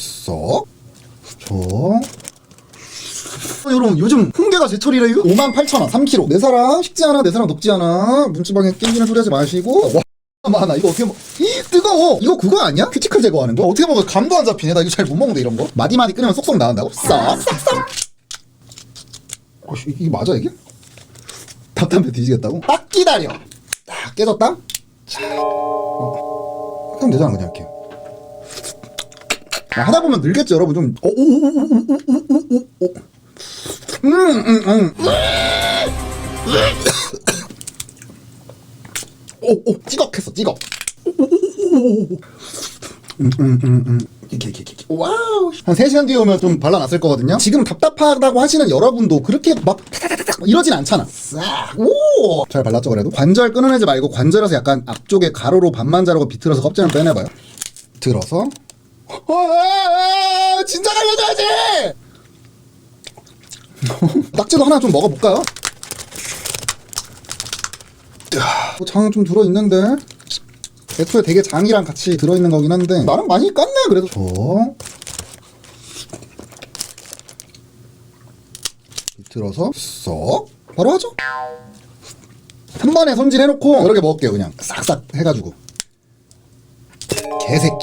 쏙. 저. 어, 여러분 요즘 홍게가 제철이래요 58,000원 3kg 내 사랑 식지 않아 내 사랑 녹지 않아 문지방에 낑기는 소리 하지 마시고 와 많아 이거 어떻게 먹 이, 뜨거워 이거 그거 아니야? 큐티클 제거하는 거? 어떻게 먹어 감도 안 잡히네 나 이거 잘 못 먹는데 이런 거 마디마디 끓이면 쏙쏙 나온다고? 싹싹싹 어, 씨, 이게 맞아 이게? 답답해 뒤지겠다고? 딱 기다려 딱 깨졌다? 자 어. 그럼 되잖아 그냥 아, 하다 보면 늘겠지 여러분 좀 어, 오오 오 오 오 오 오 음, 음, 음. 오, 오, 찌걱했어, 찌걱. 음, 음, 음, 음. 이렇게, 이렇게, 이렇게. 와우. 한 3시간 뒤에 오면 좀 발라놨을 거거든요. 지금 답답하다고 하시는 여러분도 그렇게 막 타타타타 이러진 않잖아. 싹. 오! 잘 발랐죠, 그래도? 관절 끊어내지 말고 관절에서 약간 앞쪽에 가로로 반만 자르고 비틀어서 껍질을 빼내봐요. 들어서. 와, 진짜 갈려줘야지! 낙지도 하나 좀 먹어볼까요? 뭐장좀 들어있는데? 애초에 되게 장이랑 같이 들어있는 거긴 한데. 나름 많이 깠네 그래도. 저 들어서 쏙. 바로 하죠. 한 번에 손질해놓고 여러 개 먹을게요 그냥. 싹싹 해가지고. 개새끼